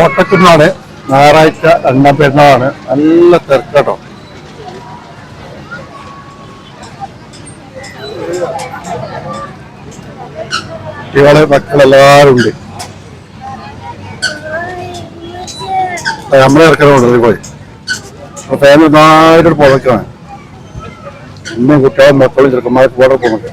ഓട്ടക്കുന്നാണ് ഞായറാഴ്ച രണ്ടാം പെരുന്നാളാണ്. നല്ല തിരക്കാട്ടോ. കുട്ടികളെ മക്കളെല്ലാവരും ഉണ്ട്. ആ, നമ്മളെ ഇറക്കണമുണ്ട് പോയി. അപ്പൊ ഫാമിലി ഒന്നായിട്ടൊരു പുറക്കാണ് ഇന്നും കുട്ടികളും മക്കളും ചെറുക്കന്മാർക്ക് പോടെ പോകുന്നുണ്ട്.